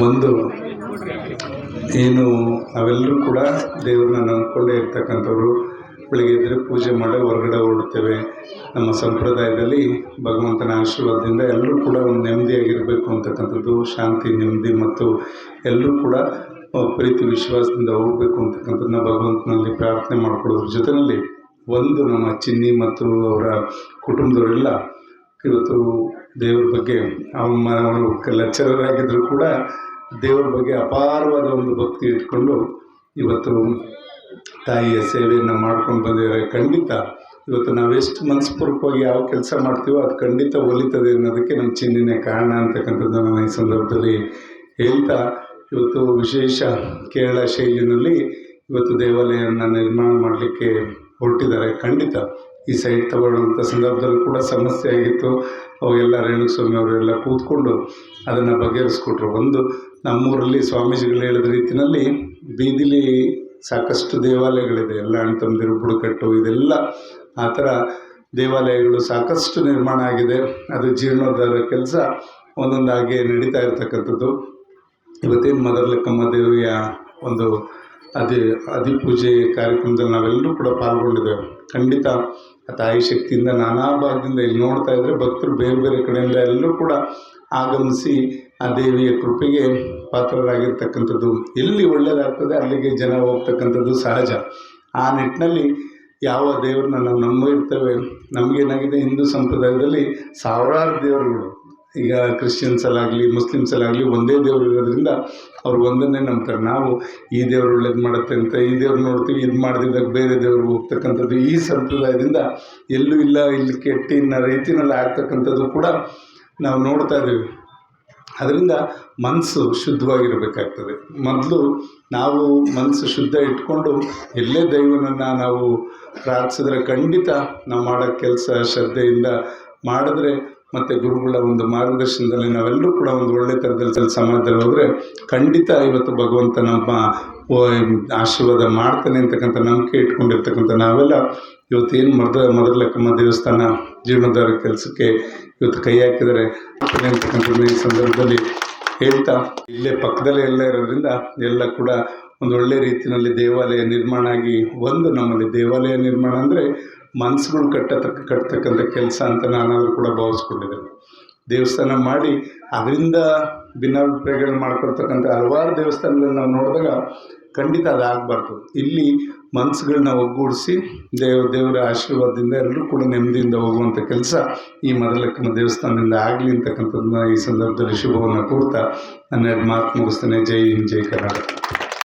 ಒಂದು ಏನು ನಾವೆಲ್ಲರೂ ಕೂಡ ದೇವ್ರನ್ನ ನಂಬಿಕೊಂಡೇ ಇರ್ತಕ್ಕಂಥವ್ರು, ಬೆಳಿಗ್ಗೆ ಎದ್ದರೆ ಪೂಜೆ ಮಾಡಿ ಹೊರಗಡೆ ಹೊರಡ್ತೇವೆ ನಮ್ಮ ಸಂಪ್ರದಾಯದಲ್ಲಿ ಭಗವಂತನ ಆಶೀರ್ವಾದದಿಂದ ಎಲ್ಲರೂ ಕೂಡ ಒಂದು ನೆಮ್ಮದಿಯಾಗಿರಬೇಕು ಅಂತಕ್ಕಂಥದ್ದು, ಶಾಂತಿ, ನೆಮ್ಮದಿ ಮತ್ತು ಎಲ್ಲರೂ ಕೂಡ ಪ್ರೀತಿ, ವಿಶ್ವಾಸದಿಂದ ಹೋಗಬೇಕು ಅಂತಕ್ಕಂಥದ್ದನ್ನ ಭಗವಂತನಲ್ಲಿ ಪ್ರಾರ್ಥನೆ ಮಾಡ್ಕೊಳ್ಳೋದ್ರ ಜೊತೆಯಲ್ಲಿ ಒಂದು ನಮ್ಮ ಚಿನ್ನಿ ಮತ್ತು ಅವರ ಕುಟುಂಬದವರೆಲ್ಲ ಇವತ್ತು ದೇವ್ರ ಬಗ್ಗೆ ಅವರು ಲೆಕ್ಚರರ್ ಆಗಿದ್ದರೂ ಕೂಡ ದೇವ್ರ ಬಗ್ಗೆ ಅಪಾರವಾದ ಒಂದು ಭಕ್ತಿ ಇಟ್ಕೊಂಡು ಇವತ್ತು ತಾಯಿಯ ಸೇವೆಯನ್ನು ಮಾಡ್ಕೊಂಡು ಬಂದಿದ್ದಾರೆ. ಖಂಡಿತ ಇವತ್ತು ನಾವೆಷ್ಟು ಮನಸ್ಪೂರ್ವಕವಾಗಿ ಯಾವ ಕೆಲಸ ಮಾಡ್ತೀವೋ ಅದು ಖಂಡಿತ ಒಲಿತದೆ ಅನ್ನೋದಕ್ಕೆ ನಮ್ಮ ಚಿಹ್ನೆನೇ ಕಾರಣ ಅಂತಕ್ಕಂಥದ್ದು ನಾನು ಈ ಸಂದರ್ಭದಲ್ಲಿ ಹೇಳ್ತಾ, ಇವತ್ತು ವಿಶೇಷ ಕೇರಳ ಶೈಲಿನಲ್ಲಿ ಇವತ್ತು ದೇವಾಲಯವನ್ನು ನಿರ್ಮಾಣ ಮಾಡಲಿಕ್ಕೆ ಹೊರಟಿದ್ದಾರೆ. ಖಂಡಿತ ಈ ಸೈಟ್ ತಗೊಳ್ಳುವಂಥ ಸಂದರ್ಭದಲ್ಲಿ ಕೂಡ ಸಮಸ್ಯೆ ಆಗಿತ್ತು. ಅವಾಗೆಲ್ಲ ರೇಣುಸ್ವಾಮಿ ಅವರೆಲ್ಲ ಕೂತ್ಕೊಂಡು ಅದನ್ನು ಬಗೆಹರಿಸ್ಕೊಟ್ರು. ಒಂದು, ನಮ್ಮೂರಲ್ಲಿ ಸ್ವಾಮೀಜಿಗಳು ಹೇಳಿದ ರೀತಿಯಲ್ಲಿ ಬೀದಿಲಿ ಸಾಕಷ್ಟು ದೇವಾಲಯಗಳಿದೆ. ಎಲ್ಲ ಅಣ್ಣ ತಮ್ಮದಿರು ಬುಡಕಟ್ಟು, ಇದೆಲ್ಲ ಆ ಥರ ದೇವಾಲಯಗಳು ಸಾಕಷ್ಟು ನಿರ್ಮಾಣ ಆಗಿದೆ. ಅದು ಜೀರ್ಣೋದ್ಧಾರ ಕೆಲಸ. ಒಂದೊಂದಾಗಿ ನಡೀತಾ ಇರತಕ್ಕಂಥದ್ದು. ಇವತ್ತೇನು ಮದರ್ಲಕ್ಕಮ್ಮ ದೇವಿಯ ಒಂದು ಅದಿ ಪೂಜೆ ಕಾರ್ಯಕ್ರಮದಲ್ಲಿ ನಾವೆಲ್ಲರೂ ಕೂಡ ಪಾಲ್ಗೊಂಡಿದ್ದೇವೆ. ಖಂಡಿತ ಆ ತಾಯಿ ಶಕ್ತಿಯಿಂದ ನಾನಾ ಭಾಗದಿಂದ ಇಲ್ಲಿ ನೋಡ್ತಾ ಇದ್ದರೆ ಭಕ್ತರು ಬೇರೆ ಬೇರೆ ಕಡೆಯಿಂದ ಎಲ್ಲರೂ ಕೂಡ ಆಗಮಿಸಿ ಆ ದೇವಿಯ ಕೃಪೆಗೆ ಪಾತ್ರರಾಗಿರ್ತಕ್ಕಂಥದ್ದು. ಎಲ್ಲಿ ಒಳ್ಳೆಯದಾಗ್ತದೆ ಅಲ್ಲಿಗೆ ಜನ ಹೋಗ್ತಕ್ಕಂಥದ್ದು ಸಹಜ. ಆ ನಿಟ್ಟಿನಲ್ಲಿ ಯಾವ ದೇವರನ್ನ ನಾವು ನಂಬಿರ್ತೇವೆ ನಮಗೇನಾಗಿದೆ ಹಿಂದೂ ಸಂಪ್ರದಾಯದಲ್ಲಿ ಸಾವಿರಾರು ದೇವರುಗಳು. ಈಗ ಕ್ರಿಶ್ಚಿಯನ್ಸಲ್ಲಾಗಲಿ ಮುಸ್ಲಿಮ್ಸಲ್ಲಾಗಲಿ ಒಂದೇ ದೇವರು ಇರೋದ್ರಿಂದ ಅವ್ರು ಒಂದನ್ನೇ ನಂಬ್ತಾರೆ. ನಾವು ಈ ದೇವರು ಒಳ್ಳೇದು ಮಾಡುತ್ತೆ ಅಂತ ಈ ದೇವ್ರು ನೋಡ್ತೀವಿ, ಇದು ಮಾಡದಿದ್ದಾಗ ಬೇರೆ ದೇವ್ರಿಗೆ ಹೋಗ್ತಕ್ಕಂಥದ್ದು. ಈ ಸಂಪ್ರದಾಯದಿಂದ ಎಲ್ಲೂ ಇಲ್ಲ, ಇಲ್ಲಿ ಕೆಟ್ಟಿನ ರೀತಿಯಲ್ಲಿ ಆಗ್ತಕ್ಕಂಥದ್ದು ಕೂಡ ನಾವು ನೋಡ್ತಾ ಇದ್ದೀವಿ. ಅದರಿಂದ ಮನಸ್ಸು ಶುದ್ಧವಾಗಿರಬೇಕಾಗ್ತದೆ. ಮೊದಲು ನಾವು ಮನಸ್ಸು ಶುದ್ಧ ಇಟ್ಕೊಂಡು ಎಲ್ಲೇ ದೈವನನ್ನು ನಾವು ಪ್ರಾರ್ಥಿಸಿದ್ರೆ ಖಂಡಿತ ನಾವು ಮಾಡೋ ಕೆಲಸ ಶ್ರದ್ಧೆಯಿಂದ ಮಾಡಿದ್ರೆ ಮತ್ತು ಗುರುಗಳ ಒಂದು ಮಾರ್ಗದರ್ಶನದಲ್ಲಿ ನಾವೆಲ್ಲರೂ ಕೂಡ ಒಂದು ಒಳ್ಳೆ ಥರದಲ್ಲಿ ಸಮಾಜದಲ್ಲಿ ಹೋದರೆ ಖಂಡಿತ ಇವತ್ತು ಭಗವಂತ ನಮ್ಮ ಆಶೀರ್ವಾದ ಮಾಡ್ತಾನೆ ಅಂತಕ್ಕಂಥ ನಂಬಿಕೆ ಇಟ್ಕೊಂಡಿರ್ತಕ್ಕಂಥ ನಾವೆಲ್ಲ ಇವತ್ತು ಏನು ಮರದ ಮದರ್ಲಕ್ಕಮ್ಮ ದೇವಸ್ಥಾನ ಜೀರ್ಣೋದ್ಧಾರ ಕೆಲಸಕ್ಕೆ ಇವತ್ತು ಕೈ ಹಾಕಿದರೆ ಅಂತಕ್ಕಂಥದ್ದು ಈ ಸಂದರ್ಭದಲ್ಲಿ ಹೇಳ್ತಾ, ಇಲ್ಲೇ ಪಕ್ಕದಲ್ಲೇ ಎಲ್ಲ ಇರೋದ್ರಿಂದ ಎಲ್ಲ ಕೂಡ ಒಂದು ಒಳ್ಳೆ ರೀತಿಯಲ್ಲಿ ದೇವಾಲಯ ನಿರ್ಮಾಣ ಆಗಿ ಒಂದು ನಮ್ಮಲ್ಲಿ ದೇವಾಲಯ ನಿರ್ಮಾಣ ಅಂದರೆ ಮನಸ್ಸುಗಳು ಕಟ್ಟತಕ್ಕ, ಕಟ್ಟತಕ್ಕಂಥ ಕೆಲಸ ಅಂತ ನಾನಾದರೂ ಕೂಡ ಭಾವಿಸ್ಕೊಂಡಿದ್ದೇನೆ. ದೇವಸ್ಥಾನ ಮಾಡಿ ಅದರಿಂದ ಭಿನ್ನಾಭಿಪ್ರಾಯಗಳು ಮಾಡ್ಕೊಳ್ತಕ್ಕಂಥ ಹಲವಾರು ದೇವಸ್ಥಾನಗಳನ್ನ ನಾವು ನೋಡಿದಾಗ ಖಂಡಿತ ಅದಾಗಬಾರ್ದು ಇಲ್ಲಿ ಮನಸ್ಸುಗಳನ್ನ ಒಗ್ಗೂಡಿಸಿ ದೇವ, ದೇವರ ಆಶೀರ್ವಾದದಿಂದ ಎಲ್ಲರೂ ಕೂಡ ನೆಮ್ಮದಿಯಿಂದ ಹೋಗುವಂಥ ಕೆಲಸ ಈ ಮದಲಕ್ಕನ ದೇವಸ್ಥಾನದಿಂದ ಆಗಲಿ ಅಂತಕ್ಕಂಥದ್ದನ್ನ ಈ ಸಂದರ್ಭದಲ್ಲಿ ಶುಭವನ್ನು ಕೋರ್ತಾ ನನ್ನ ಮಾತು ಮುಗಿಸ್ತೇನೆ ಜೈ ಹಿಂದ್, ಜೈ ಕರ್ನಾಟಕ.